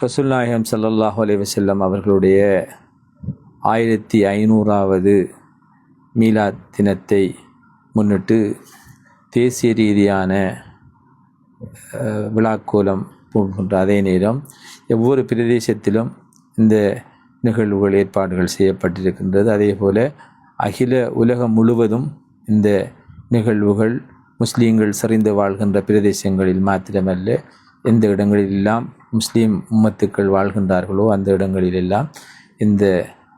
ரசுல்லாஹம் ஸல்லல்லாஹு அலைஹி வஸல்லம் அவர்களுடைய ஆயிரத்தி ஐநூறாவது மீலா தினத்தை முன்னிட்டு தேசிய ரீதியான விழாக்கோலம் போன்ற அதே நேரம் ஒவ்வொரு பிரதேசத்திலும் இந்த நிகழ்வுகள் ஏற்பாடுகள் செய்யப்பட்டிருக்கின்றது. அதே போல் அகில உலகம் முழுவதும் இந்த நிகழ்வுகள் முஸ்லீம்கள் சரிந்து வாழ்கின்ற பிரதேசங்களில் மாத்திரமல்ல எந்த இடங்களிலெல்லாம் முஸ்லீம் உம்மத்துக்கள் வாழ்கின்றார்களோ அந்த இடங்களிலெல்லாம் இந்த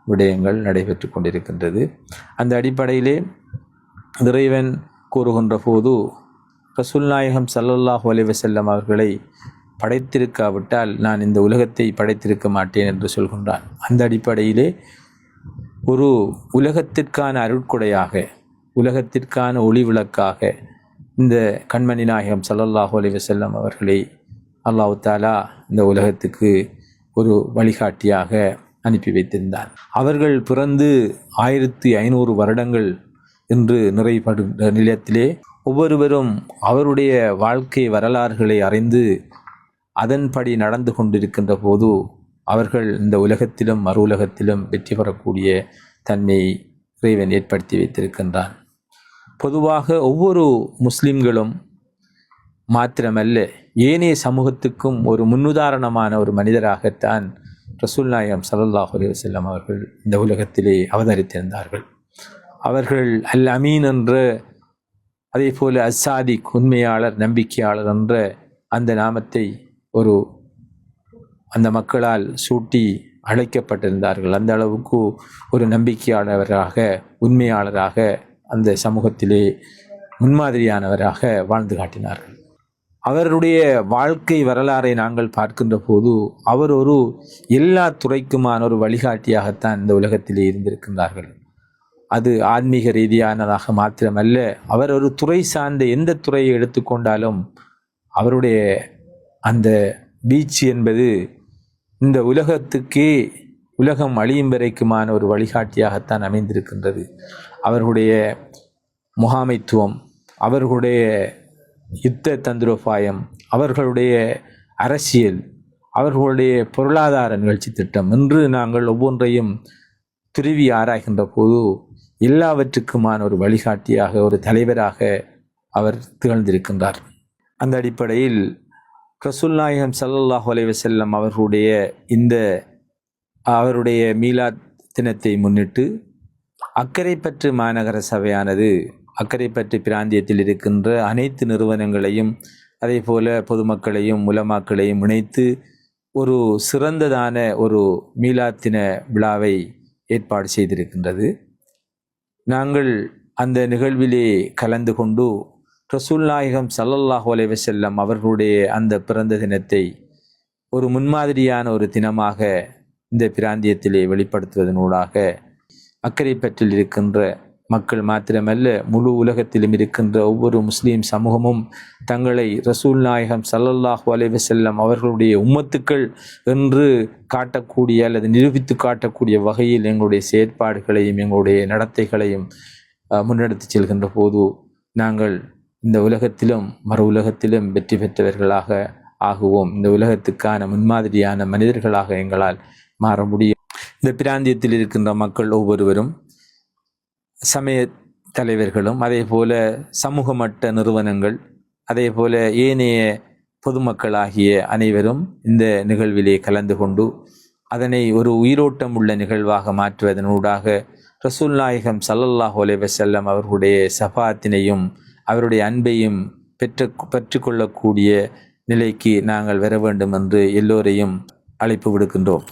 விடயங்கள் நடைபெற்று கொண்டிருக்கின்றது. அந்த அடிப்படையிலே இறைவன் கூறுகின்ற போது ரசூல் நாயகம் சல்லல்லாஹு அலைஹி அவர்களை படைத்திருக்காவிட்டால் நான் இந்த உலகத்தை படைத்திருக்க மாட்டேன் என்று சொல்கின்றான். அந்த அடிப்படையிலே ஒரு உலகத்திற்கான அருட்கொடையாக உலகத்திற்கான ஒளி விளக்காக இந்த கண்மணி நாயகம் சல்லல்லாஹு அலைஹி அவர்களை அல்லாஹு தாலா இந்த உலகத்துக்கு ஒரு வழிகாட்டியாக அனுப்பி வைத்திருந்தார். அவர்கள் பிறந்து ஆயிரத்தி ஐநூறு வருடங்கள் என்று நிறைப்படுகின்ற நிலையத்திலே ஒவ்வொருவரும் அவருடைய வாழ்க்கை வரலாறுகளை அறிந்து அதன்படி நடந்து கொண்டிருக்கின்ற போது அவர்கள் இந்த உலகத்திலும் மறு உலகத்திலும் வெற்றி பெறக்கூடிய தன்மையை இறைவன் ஏற்படுத்தி வைத்திருக்கின்றான். பொதுவாக ஒவ்வொரு முஸ்லிம்களும் மாத்திரமல்ல ஏனைய சமூகத்துக்கும் ஒரு முன்னுதாரணமான ஒரு மனிதராகத்தான் ரசூல் நாயம் ஸல்லல்லாஹு அலைஹி அவர்கள் இந்த உலகத்திலே அவதரித்திருந்தார்கள். அவர்கள் அல் அமீன் என்ற அதே போல் அசாதிக் உண்மையாளர் நம்பிக்கையாளர் என்ற அந்த நாமத்தை ஒரு அந்த மக்களால் சூட்டி அழைக்கப்பட்டிருந்தார்கள். அந்த அளவுக்கு ஒரு நம்பிக்கையாளராக உண்மையாளராக அந்த சமூகத்திலே முன்மாதிரியானவராக வாழ்ந்து காட்டினார்கள். அவருடைய வாழ்க்கை வரலாறை நாங்கள் பார்க்கின்ற போது அவர் ஒரு எல்லா துறைக்குமான ஒரு வழிகாட்டியாகத்தான் இந்த உலகத்திலே இருந்திருக்கின்றார்கள். அது ஆன்மீக ரீதியானதாக மாத்திரமல்ல அவர் ஒரு துறை சார்ந்த எந்த துறையை எடுத்துக்கொண்டாலும் அவருடைய அந்த வீச்சு என்பது இந்த உலகத்துக்கே உலகம் அழியும் வரைக்குமான ஒரு வழிகாட்டியாகத்தான் அமைந்திருக்கின்றது. அவர்களுடைய முகாமைத்துவம் அவர்களுடைய யுத்த தந்திரோபாயம் அவர்களுடைய அரசியல் அவர்களுடைய பொருளாதார நிகழ்ச்சி திட்டம் என்று நாங்கள் ஒவ்வொன்றையும் துருவி ஆராய்கின்ற போது எல்லாவற்றுக்குமான ஒரு வழிகாட்டியாக ஒரு தலைவராக அவர் திகழ்ந்திருக்கின்றார். அந்த அடிப்படையில் ரசூல் நாயகம் ஸல்லல்லாஹு செல்லம் அவர்களுடைய இந்த அவருடைய மீலாத் தினத்தை முன்னிட்டு அக்கரைப்பற்று மாநகர சபையானது அக்கரைப்பற்று பிராந்தியத்தில் இருக்கின்ற அனைத்து நிறுவனங்களையும் அதே போல் பொதுமக்களையும் உலமாக்களையும் இணைத்து ஒரு சிறந்ததான ஒரு மீலாத்தின விழாவை ஏற்பாடு செய்திருக்கின்றது. நாங்கள் அந்த நிகழ்விலே கலந்து கொண்டு ரசூல் நாயகம் சல்லல்லாஹ் அலைஹி அவர்களுடைய அந்த பிறந்த தினத்தை ஒரு முன்மாதிரியான ஒரு தினமாக இந்த பிராந்தியத்திலே வெளிப்படுத்துவதனூடாக அக்கரைப்பற்றில் இருக்கின்ற மக்கள் மாத்திரமல்ல முழு உலகத்திலும் இருக்கின்ற ஒவ்வொரு முஸ்லீம் சமூகமும் தங்களை ரசூல் நாயகம் சல்லல்லாஹ் அலைஹி செல்லம் அவர்களுடைய உம்மத்துக்கள் என்று காட்டக்கூடிய அல்லது நிரூபித்து காட்டக்கூடிய வகையில் எங்களுடைய செயற்பாடுகளையும் எங்களுடைய நடத்தைகளையும் அஹ், முன்னெடுத்துச் செல்கின்ற போது நாங்கள் இந்த உலகத்திலும் மறு உலகத்திலும் வெற்றி பெற்றவர்களாக ஆகுவோம். இந்த உலகத்துக்கான முன்மாதிரியான மனிதர்களாக எங்களால் மாற முடியும். இந்த பிராந்தியத்தில் இருக்கின்ற மக்கள் ஒவ்வொருவரும் சமய தலைவர்களும் அதே போல சமூக மட்ட நிறுவனங்கள் அதே போல ஏனைய பொதுமக்களாகிய அனைவரும் இந்த நிகழ்விலே கலந்து கொண்டு அதனை ஒரு உயிரோட்டம் உள்ள நிகழ்வாக மாற்றுவதனூடாக ரசூல் நாயகம் சல்லல்லாஹ் அலைஹி அவர்களுடைய சஃபாத்தினையும் அவருடைய அன்பையும் பெற்று பெற்றுக்கொள்ளக்கூடிய நிலைக்கு நாங்கள் வர வேண்டும் என்று எல்லோரையும் அழைப்பு விடுக்கின்றோம்.